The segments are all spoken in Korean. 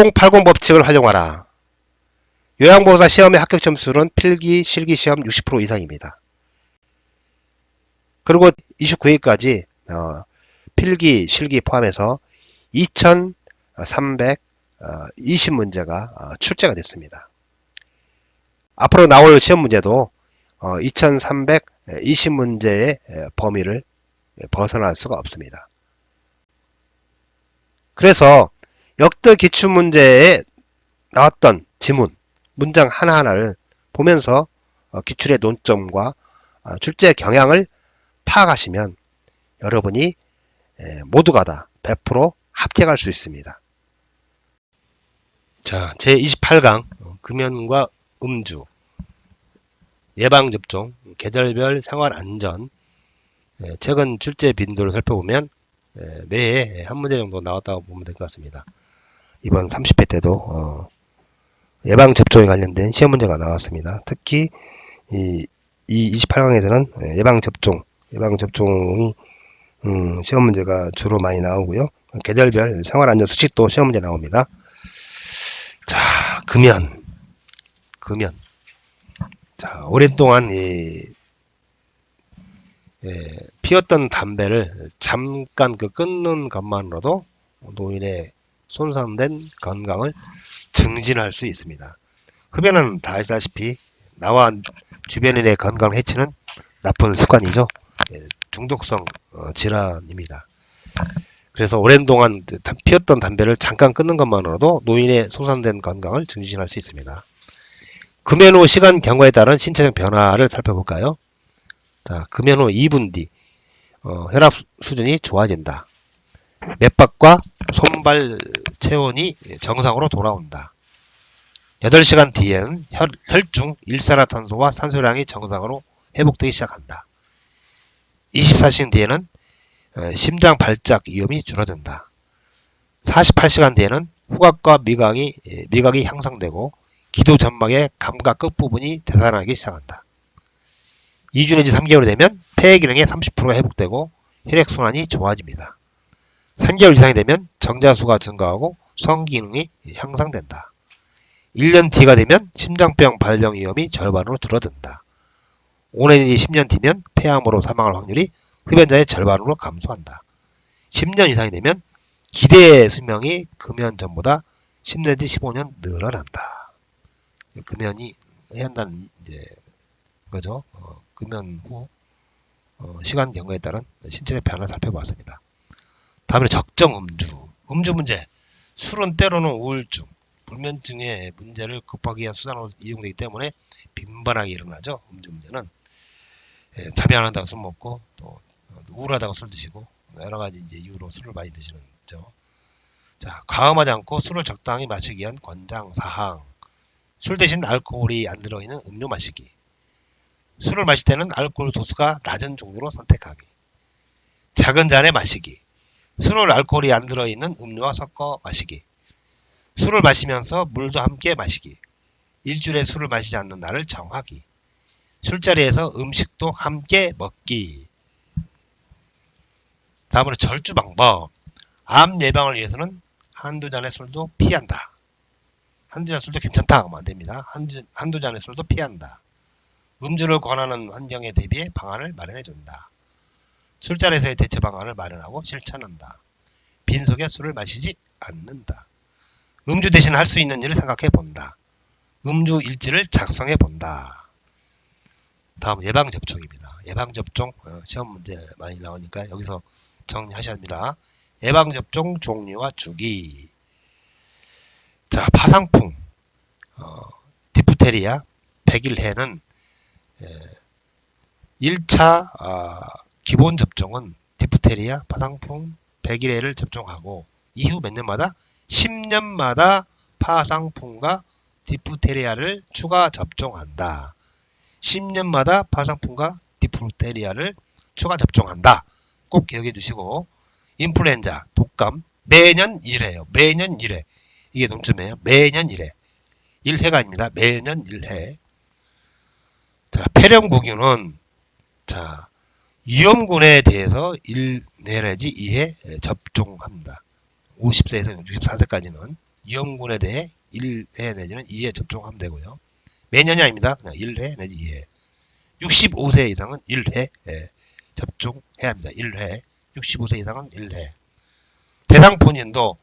6080 법칙을 활용하라. 요양보호사 시험의 합격 점수는 필기, 실기 시험 60% 이상입니다. 그리고 29회까지 어, 필기, 실기 포함해서 2320문제가 어, 출제가 됐습니다. 앞으로 나올 시험 문제도 2320문제의 범위를 벗어날 수가 없습니다. 그래서 역대 기출문제에 나왔던 지문, 문장 하나하나를 보면서 어, 기출의 논점과 어, 출제 경향을 파악하시면 여러분이 에, 모두가 다 100% 합격할 수 있습니다. 자, 제28강 금연과 음주 예방접종, 계절별 생활안전 에, 최근 출제 빈도를 살펴보면 에, 매해 한 문제 정도 나왔다고 보면 될 것 같습니다. 이번 30회 때도 어, 예방 접종에 관련된 시험 문제가 나왔습니다. 특히 이, 이 28강에서는 예방 접종, 예방 접종이 음, 시험 문제가 주로 많이 나오고요. 계절별 생활 안전 수칙도 시험 문제 나옵니다. 자, 금연, 금연. 자, 오랫동안 이 예, 피웠던 담배를 잠깐 그 끊는 것만으로도 노인의 손상된 건강을 증진할 수 있습니다. 흡연은 다 아시다시피 나와 주변인의 건강을 해치는 나쁜 습관이죠. 예, 중독성 어, 질환입니다. 그래서 오랜 동안 피웠던 담배를 잠깐 끊는 것만으로도 노인의 손상된 건강을 증진할 수 있습니다. 금연 후 시간 경과에 따른 신체적 변화를 살펴볼까요? 자, 금연 후 2분 뒤 어, 혈압 수준이 좋아진다. 맥박과 손발 체온이 정상으로 돌아온다. 8시간 뒤엔 혈, 혈중 일산화탄소와 산소량이 정상으로 회복되기 시작한다. 24시간 뒤에는 어, 심장 발작 위험이 줄어든다. 48시간 뒤에는 후각과 미각이 예, 미각이 향상되고 기도 점막의 감각 끝부분이 되살아나기 시작한다. 2주 내지 3개월이 되면 폐 기능의 30%가 회복되고 혈액순환이 좋아집니다. 3개월 이상이 되면 정자수가 증가하고 성기능이 향상된다. 1년 뒤가 되면 심장병 발병 위험이 절반으로 줄어든다. 5년 내지 10년 뒤면 폐암으로 사망할 확률이 흡연자의 절반으로 감소한다. 10년 이상이 되면 기대 수명이 금연 전보다 10 내지 15년 늘어난다. 금연이 해야 한다는 이제 거죠. 어, 금연 후 어, 시간 경과에 따른 신체적 변화를 살펴봤습니다. 다음에 적정 음주. 음주 문제. 술은 때로는 우울증, 불면증의 문제를 극복하기 위한 수단으로 이용되기 때문에 빈번하게 일어나죠. 음주 문제는. 예, 잠이 안 온다고 술 먹고 또 우울하다고 술 드시고 여러 가지 이제 이유로 술을 많이 드시는 죠. 자, 과음하지 않고 술을 적당히 마시기 위한 권장 사항. 술 대신 알코올이 안 들어있는 음료 마시기. 술을 마실 때는 알코올 도수가 낮은 종류로 선택하기. 작은 잔에 마시기. 술을 알코올이 안 들어있는 음료와 섞어 마시기. 술을 마시면서 물도 함께 마시기. 일주일에 술을 마시지 않는 날을 정하기. 술자리에서 음식도 함께 먹기. 다음으로 절주 방법. 암 예방을 위해서는 한두 잔의 술도 피한다. 한두 잔 술도 괜찮다 하면 안 됩니다. 한두, 한두 잔의 술도 피한다. 음주를 권하는 환경에 대비해 방안을 마련해 준다. 술자리에서의 대처 방안을 마련하고 실천한다. 빈속에 술을 마시지 않는다. 음주 대신 할 수 있는 일을 생각해 본다. 음주 일지를 작성해 본다. 다음 예방 접종입니다. 예방 접종 어, 시험 문제 많이 나오니까 여기서 정리하셔야 합니다. 예방 접종 종류와 주기. 자, 파상풍, 어, 디프테리아, 백일해는 1차 아, 기본 접종은 디프테리아, 파상풍, 백일해를 접종하고 이후 몇 년마다 10년마다 파상풍과 디프테리아를 추가 접종한다. 10년마다 파상풍과 디프테리아를 추가 접종한다. 꼭 기억해 주시고 인플루엔자, 독감 매년 1회요. 매년 1회. 이게 논점이에요. 매년 1회. 1회가 아닙니다. 매년 1회. 자, 폐렴구균은 자, 위험군에 대해서 1 내지 2회 접종합니다. 50세에서 64세까지는 이용군에 대해 1회 내지는 2회 접종하면 되고요. 매년이 아닙니다. 그냥 1회 내지 2회. 65세 이상은 1회 예, 접종해야 합니다. 1회. 65세 이상은 1회. 대상 본인도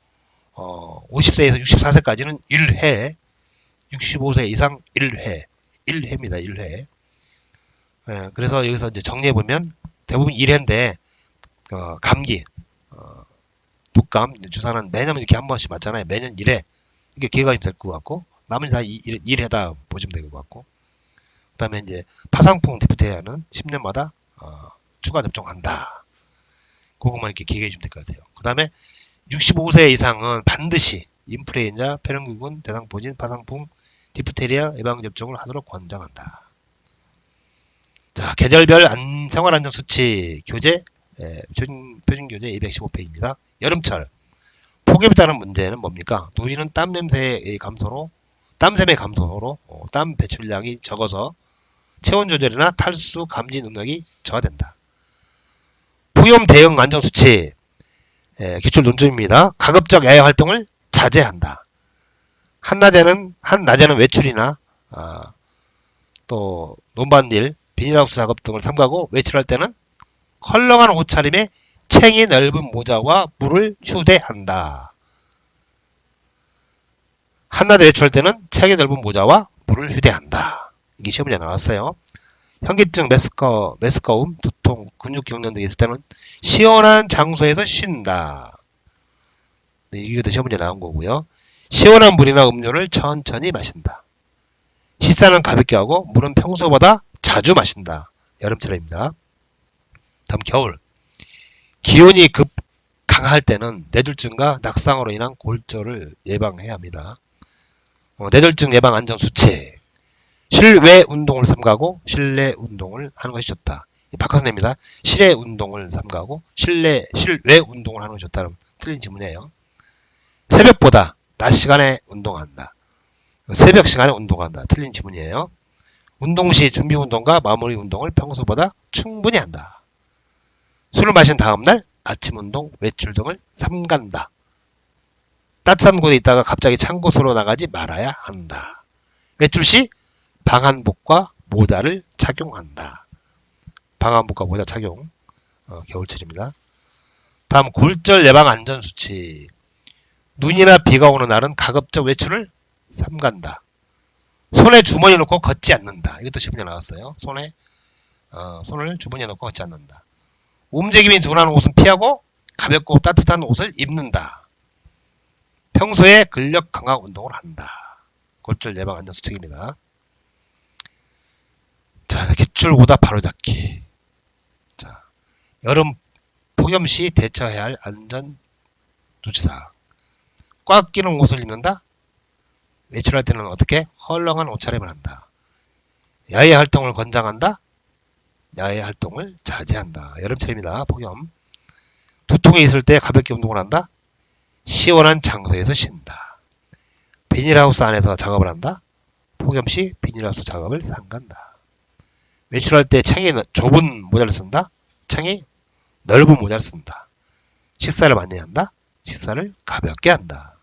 어, 50세에서 64세까지는 1회, 65세 이상 1회, 1회입니다. 1회. 예, 그래서 여기서 이제 정리해 보면 대부분 1회인데 어, 감기, 어, 독감, 주사는 매년 이렇게 한 번씩 맞잖아요. 매년 1회. 이게 기회가 될 것 같고 나머지 다 1, 1회다 보시면 될 것 같고 그 다음에 이제 파상풍 디프테리아는 10년마다 어, 추가 접종한다. 그것만 이렇게 기억해 주시면 될 것 같아요. 그 다음에 65세 이상은 반드시 인플루엔자, 폐렴균, 대상포진, 파상풍, 디프테리아 예방접종을 하도록 권장한다. 자, 계절별 안, 생활 안전 수치 교재, 예, 표준, 표준 교재 215페이지입니다. 여름철. 폭염에 따른 문제는 뭡니까? 노인은 땀 냄새의 감소로, 땀샘의 감소로, 어, 땀 배출량이 적어서 체온 조절이나 탈수 감지 능력이 저하된다. 폭염 대응 안전 수치, 예, 기출 논점입니다. 가급적 야외 활동을 자제한다. 한낮에는 한낮에는 외출이나 아, 또 논밭일, 비닐하우스 작업 등을 삼가고 외출할 때는 헐렁한 옷차림에 챙이 넓은 모자와 물을 휴대한다. 한낮에 외출할 때는 챙이 넓은 모자와 물을 휴대한다. 이게 시험문제 나왔어요. 현기증, 메스꺼, 메스꺼움, 두통, 근육 경련 등이 있을 때는 시원한 장소에서 쉰다. 네, 이것도 시험 문제 나온 거고요. 시원한 물이나 음료를 천천히 마신다. 식사는 가볍게 하고 물은 평소보다 자주 마신다. 여름철입니다. 다음 겨울. 기온이 급 강할 때는 뇌졸중과 낙상으로 인한 골절을 예방해야 합니다. 어, 뇌졸중 예방 안전 수칙. 실외 운동을 삼가고 실내 운동을 하는 것이 좋다. 박하선입니다. 실외 운동을 삼가고 실내 실외 운동을 하는 것이 좋다는 틀린 질문이에요. 새벽보다 낮 시간에 운동한다. 새벽 시간에 운동한다. 틀린 지문이에요. 운동 시 준비 운동과 마무리 운동을 평소보다 충분히 한다. 술을 마신 다음날 아침 운동, 외출 등을 삼간다. 따뜻한 곳에 있다가 갑자기 찬 곳으로 나가지 말아야 한다. 외출 시 방한복과 모자를 착용한다. 방한복과 모자 착용. 어, 겨울철입니다. 다음 골절 예방 안전 수칙. 눈이나 비가 오는 날은 가급적 외출을 삼간다. 손에 주머니 넣고 걷지 않는다. 이것도 시험에 나왔어요. 손에 어, 손을 주머니에 넣고 걷지 않는다. 움직임이 둔한 옷은 피하고 가볍고 따뜻한 옷을 입는다. 평소에 근력 강화 운동을 한다. 골절 예방 안전 수칙입니다. 자, 기출 오답 바로잡기. 자, 여름 폭염 시 대처해야 할 안전 조치사항. 꽉 끼는 옷을 입는다. 외출할 때는 어떻게 헐렁한 옷차림을 한다. 야외 활동을 권장한다. 야외 활동을 자제한다. 여름철입니다. 폭염. 두통이 있을 때 가볍게 운동을 한다. 시원한 장소에서 쉰다. 비닐하우스 안에서 작업을 한다. 폭염 시 비닐하우스 작업을 삼간다. 외출할 때 창이 좁은 모자를 쓴다. 창이 넓은 모자를 쓴다. 식사를 많이 한다. 식사를 가볍게 한다.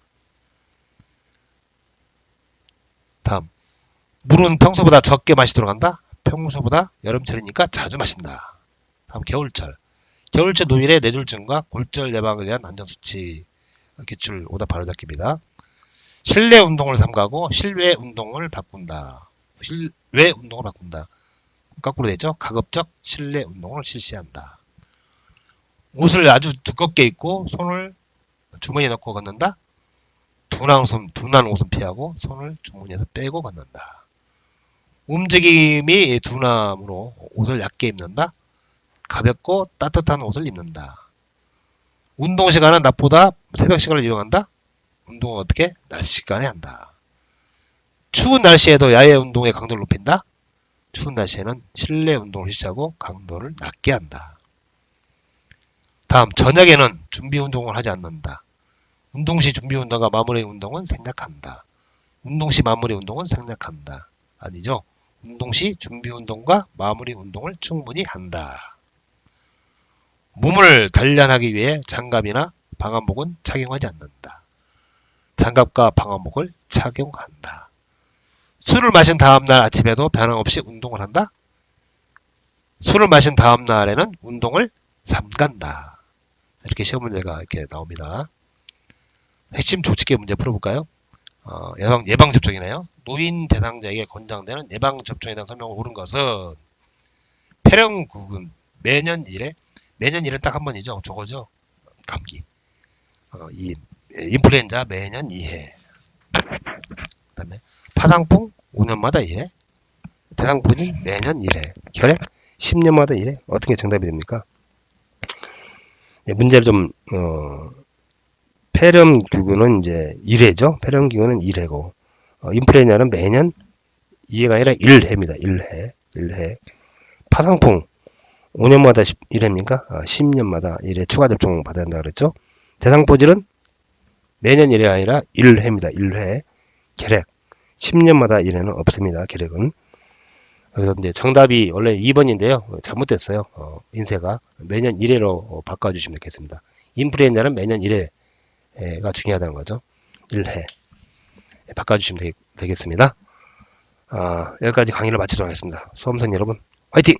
다음 물은 평소보다 적게 마시도록 한다. 평소보다 여름철이니까 자주 마신다. 다음 겨울철. 겨울철 노일의 뇌졸중과 골절 예방을 위한 안전수치 기출 오답 바로 잡기입니다. 실내 운동을 삼가고 실외 운동을 바꾼다. 실외 운동을 바꾼다. 거꾸로 되죠. 가급적 실내 운동을 실시한다. 옷을 아주 두껍게 입고 손을 주머니에 넣고 걷는다. 둔한 옷은, 둔한 옷은 피하고 손을 주머니에서 빼고 걷는다. 움직임이 둔함으로 옷을 얇게 입는다. 가볍고 따뜻한 옷을 입는다. 운동 시간은 낮보다 새벽 시간을 이용한다. 운동은 어떻게? 낮 시간에 한다. 추운 날씨에도 야외 운동의 강도를 높인다. 추운 날씨에는 실내 운동을 실시하고 강도를 낮게 한다. 다음 저녁에는 준비 운동을 하지 않는다. 운동 시 준비 운동과 마무리 운동은 생략한다. 운동 시 마무리 운동은 생략한다. 아니죠. 운동 시 준비 운동과 마무리 운동을 충분히 한다. 몸을 단련하기 위해 장갑이나 방한복은 착용하지 않는다. 장갑과 방화복을 착용한다. 술을 마신 다음날 아침에도 변함없이 운동을 한다. 술을 마신 다음날에는 운동을 삼간다. 이렇게 시험 문제가 이렇게 나옵니다. 핵심 조직계 문제 풀어볼까요? 어, 예방, 예방접종이네요. 노인 대상자에게 권장되는 예방접종에 대한 설명을 옳은 것은 폐렴구군 매년 1회 매년 1회 딱한 번이죠. 저거죠. 감기. 어, 이 인플루엔자 매년 2회. 그다음에 파상풍 5년마다 1회. 대상포진 매년 1회. 결핵 10년마다 1회. 어떤 게 정답이 됩니까? 네, 문제를 좀 어, 폐렴규근은 이제 1회죠. 폐렴규근은 1회고 어, 인플루엔자는 매년 2회가 아니라 1회입니다. 1회. 1회. 파상풍 5년마다 1회입니까? 아, 10년마다 1회 추가 접종 받아야 한다 그랬죠. 대상포질은 매년 1회 아니라 1회입니다. 1회. 계획 10년마다 1회는 없습니다. 계획은. 그래서 이제 정답이 원래 2번인데요. 잘못됐어요. 어, 인쇄가 매년 1회로 어, 바꿔주시면 되겠습니다. 인플루엔자는 매년 1회 가 중요하다는 거죠. 1회. 바꿔주시면 되, 겠습니다 아, 여기까지 강의를 마치도록 하겠습니다. 수험생 여러분, 화이팅!